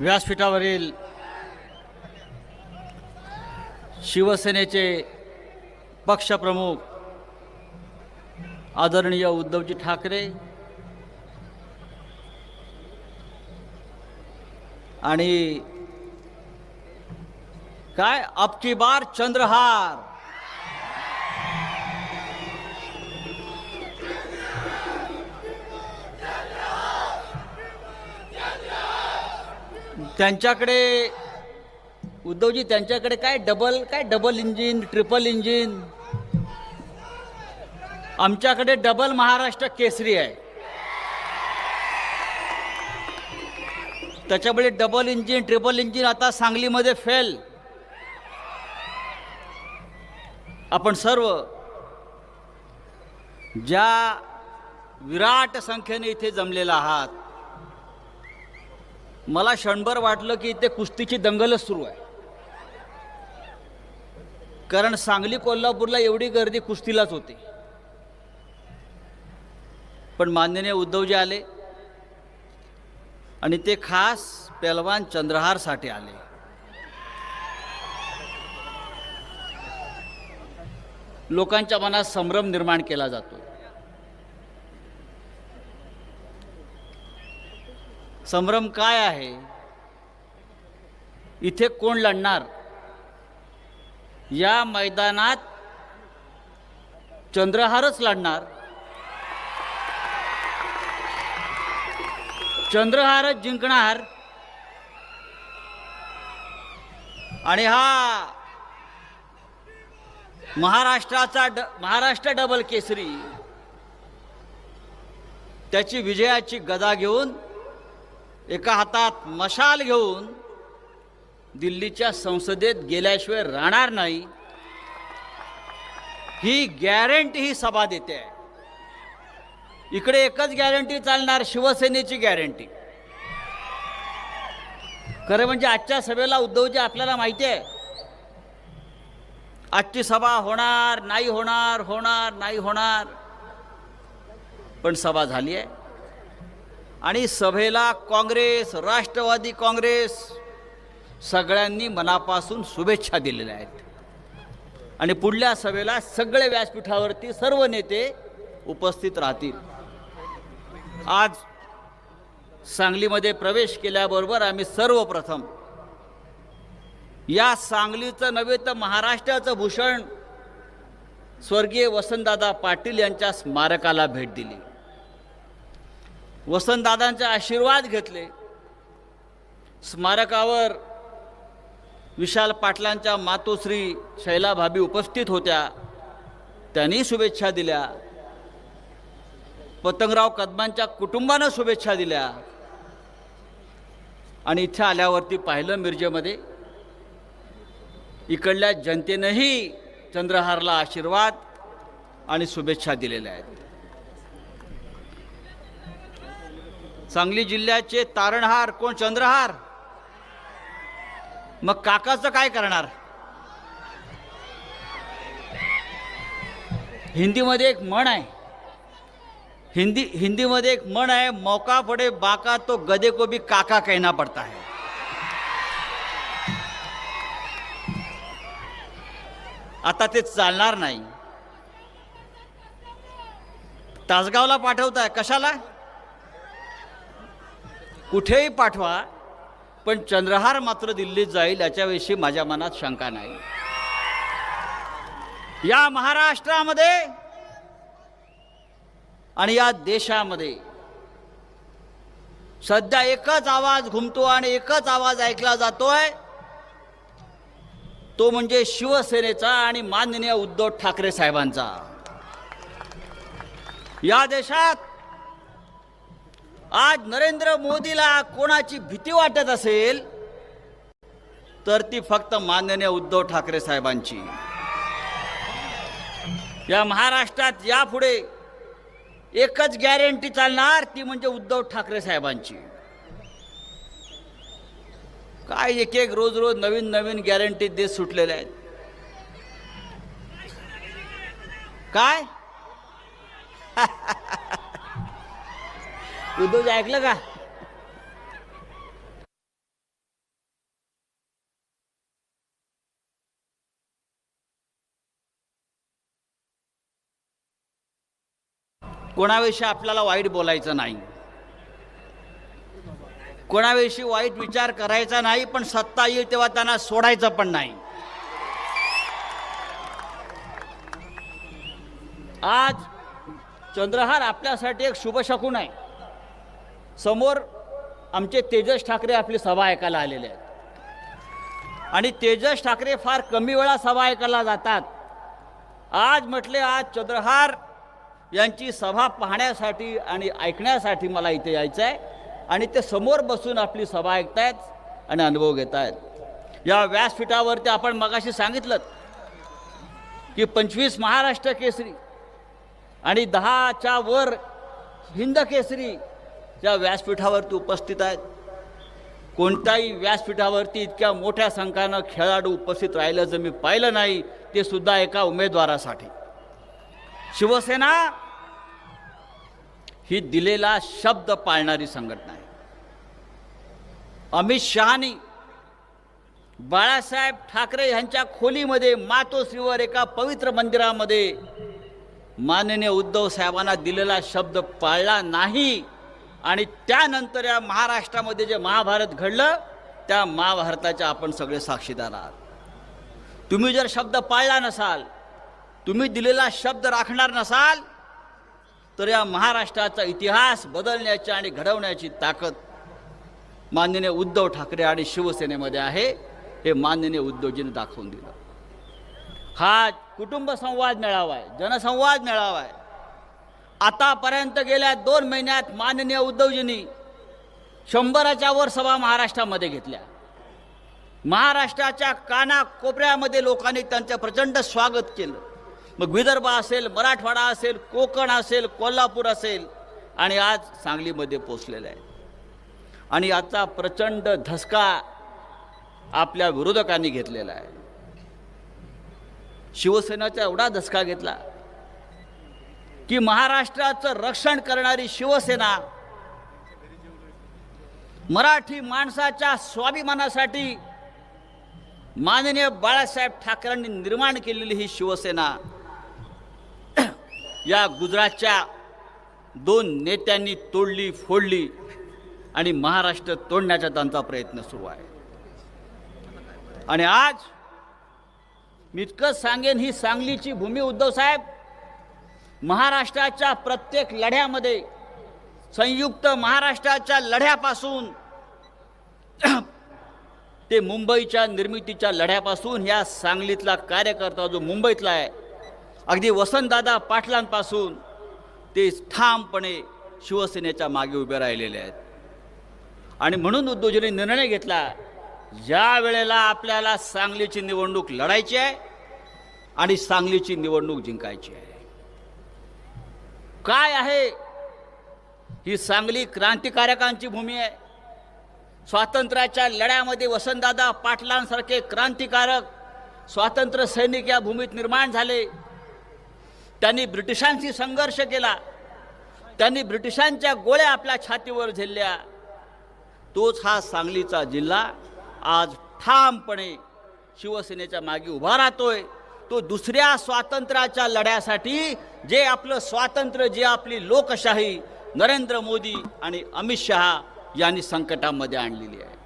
व्यासपीठावरील शिवसेनेचे पक्षप्रमुख आदरणीय उद्धवजी ठाकरे आणि काय? अबकी बार चंद्रहार. त्यांच्याकडे उद्धवजी त्यांच्याकडे काय डबल काय डबल इंजिन ट्रिपल इंजिन आमच्याकडे डबल महाराष्ट्र केसरी आहे. त्याच्यामुळे डबल इंजिन ट्रिपल इंजिन आता सांगलीमध्ये फेल आपण सर्व ज्या विराट संख्येने इथे जमलेला आहात मला क्षणभर वाटलं की इथे कुस्तीची दंगलच सुरू आहे. कारण सांगली कोल्हापूरला एवढी गर्दी कुस्तीलाच होती. पण माननीय उद्धवजी आले आणि ते खास पेलवान चंद्रहारसाठी आले. लोकांच्या मनात संभ्रम निर्माण केला जातो. संभ्रम काय आहे? इथे कोण लढणार? या मैदानात चंद्रहारच लढणार. चंद्रहारच जिंकणार. आणि हा महाराष्ट्राचा ड महाराष्ट्र डबल केसरी. त्याची विजयाची गदा घेऊन एका हातात मशाल घेऊन दिल्लीच्या संसदेत गेल्याशिवाय राहणार नाही ही गॅरंटी ही सभा देते. आहे इकडे एकच गॅरंटी चालणार शिवसेनेची गॅरंटी खरं म्हणजे आजच्या सभेला उद्धवजी आपल्याला माहिती आहे आजची सभा होणार नाही होणार होणार नाही होणार पण सभा झाली आहे. आणि सभेला काँग्रेस राष्ट्रवादी काँग्रेस सगळ्यांनी मनापासून शुभेच्छा दिलेल्या आहेत. आणि पुढल्या सभेला सगळे व्यासपीठावरती सर्व नेते उपस्थित राहतील. आज सांगलीमध्ये प्रवेश केल्याबरोबर आम्ही सर्वप्रथम या सांगलीचं नव्हे तर महाराष्ट्राचं भूषण स्वर्गीय वसंतदादा पाटील यांच्या स्मारकाला भेट दिली. वसंतदादांचे आशीर्वाद घेतले. स्मारकावर विशाल पाटलांच्या मातोश्री शैला भाभी उपस्थित होत्या. त्यांनी शुभेच्छा दिल्या. पतंगराव कदमांच्या कुटुंबानं शुभेच्छा दिल्या. आणि इथे आल्यावरती पाहिलं मिरजेमध्ये इकडल्या जनतेनंही चंद्रहारला आशीर्वाद आणि शुभेच्छा दिलेल्या आहेत. सांगली जिल्ह्याचे तारणहार कोण? चंद्रहार. मग काकाचं काय करणार? हिंदीमध्ये एक म्हण आहे. हिंदी हिंदीमध्ये एक म्हण आहे मौका पडे बाका तो गदे को भी काका कहना पडता है. आता ते चालणार नाही. तासगावला पाठवताय. कशाला? कुठेही पाठवा पण चंद्रहार मात्र दिल्लीत जाईल याच्याविषयी माझ्या मनात शंका नाही. या महाराष्ट्रामध्ये आणि या देशामध्ये सध्या एकच आवाज घुमतो आणि एकच आवाज ऐकला जातोय. तो म्हणजे शिवसेनेचा आणि माननीय उद्धव ठाकरे साहेबांचा. या देशात आज नरेंद्र मोदीला कोणाची भीती वाटत असेल तर ती फक्त माननीय उद्धव ठाकरे साहेबांची. या महाराष्ट्रात यापुढे एकच गॅरंटी चालणार ती म्हणजे उद्धव ठाकरे साहेबांची. काय एक एक रोज रोज नवीन नवीन गॅरंटी देत सुटलेल्या आहेत. काय? उद्धवजी ऐकलं का? कोणाविषयी आपल्याला वाईट बोलायचं नाही. कोणाविषयी वाईट विचार करायचा नाही पण सत्ता येईल तेव्हा त्यांना सोडायचं पण नाही. आज चंद्रहार आपल्यासाठी एक शुभ शकून आहे. समोर आमचे तेजस ठाकरे आपली सभा ऐकायला आलेले आहेत. आणि तेजस ठाकरे फार कमी वेळा सभा ऐकायला जातात. आज म्हटले आज चंद्रहार यांची सभा पाहण्यासाठी आणि ऐकण्यासाठी मला इथे यायचं आहे आणि ते समोर बसून आपली सभा ऐकतायत आणि अनुभव घेत आहेत या व्यासपीठावरती आपण मगाशी सांगितलं की पंचवीस महाराष्ट्र केसरी आणि दहाच्या वर हिंद केसरी या व्यासपीठावरती उपस्थित आहेत कोणत्याही व्यासपीठावरती इतक्या मोठ्या संख्येनं खेळाडू उपस्थित राहिलं जर मी पाहिलं नाही ते सुद्धा एका उमेदवारासाठी. शिवसेना ही दिलेला शब्द पाळणारी संघटना आहे. अमित शहानी बाळासाहेब ठाकरे यांच्या खोलीमध्ये मातोश्रीवर एका पवित्र मंदिरामध्ये माननीय उद्धव साहेबांना दिलेला शब्द पाळला नाही. आणि त्यानंतर या महाराष्ट्रामध्ये जे महाभारत घडलं त्या महाभारताच्या आपण सगळे साक्षीदार आहात. तुम्ही जर शब्द पाळला नसाल तुम्ही दिलेला शब्द राखणार नसाल तर या महाराष्ट्राचा इतिहास बदलण्याची आणि घडवण्याची ताकद माननीय उद्धव ठाकरे आणि शिवसेनेमध्ये आहे हे माननीय उद्धवजीने दाखवून दिलं. हा कुटुंब संवाद मेळावा आहे जनसंवाद मेळावा आहे. आतापर्यंत गेल्या दोन महिन्यात माननीय उद्धवजींनी शंभराच्या वर सभा महाराष्ट्रामध्ये घेतल्या. महाराष्ट्राच्या कानाकोपऱ्यामध्ये लोकांनी त्यांचं प्रचंड स्वागत केलं. मग विदर्भ असेल मराठवाडा असेल कोकण असेल कोल्हापूर असेल आणि आज सांगलीमध्ये पोचलेलं आहे. आणि याचा प्रचंड धसका आपल्या विरोधकांनी घेतलेला आहे. शिवसेनेचा एवढा धसका घेतला. की महाराष्ट्राचं रक्षण करणारी शिवसेना मराठी माणसाच्या स्वाभिमानासाठी माननीय बाळासाहेब ठाकरेंनी निर्माण केलेली ही शिवसेना. या गुजरातच्या दोन नेत्यांनी तोडली फोडली आणि महाराष्ट्र तोडण्याचा त्यांचा प्रयत्न सुरू आहे. आणि आज मी इतकंच सांगेन ही सांगलीची भूमी उद्धव साहेब महाराष्ट्राच्या प्रत्येक लढ्यामध्ये संयुक्त महाराष्ट्राच्या लढ्यापासून ते मुंबईच्या निर्मितीच्या लढ्यापासून ह्या सांगलीतला कार्यकर्ता जो मुंबईतला आहे अगदी वसंतदादा पाटलांपासून ते ठामपणे शिवसेनेच्या मागे उभे राहिलेले आहेत. आणि म्हणून उद्योजनी निर्णय घेतला ज्या वेळेला आपल्याला सांगलीची निवडणूक लढायची आहे आणि सांगलीची निवडणूक जिंकायची आहे. काय आहे? ही सांगली क्रांतिकारकांची भूमी आहे. स्वातंत्र्याच्या लढ्यामध्ये वसंतदादा पाटलांसारखे क्रांतिकारक स्वातंत्र्य सैनिक या भूमीत निर्माण झाले. त्यांनी ब्रिटिशांशी संघर्ष केला. त्यांनी ब्रिटिशांच्या गोळ्या आपल्या छातीवर झेलल्या. तोच हा सांगलीचा जिल्हा आज ठामपणे शिवसेनेच्या मागे उभा राहतोय. तो दुसऱ्या स्वातंत्र्याच्या लढ्यासाठी जे आपलं स्वातंत्र्य जे आपली लोकशाही नरेंद्र मोदी आणि अमित शहा यांनी संकटामध्ये आणलेली आहे.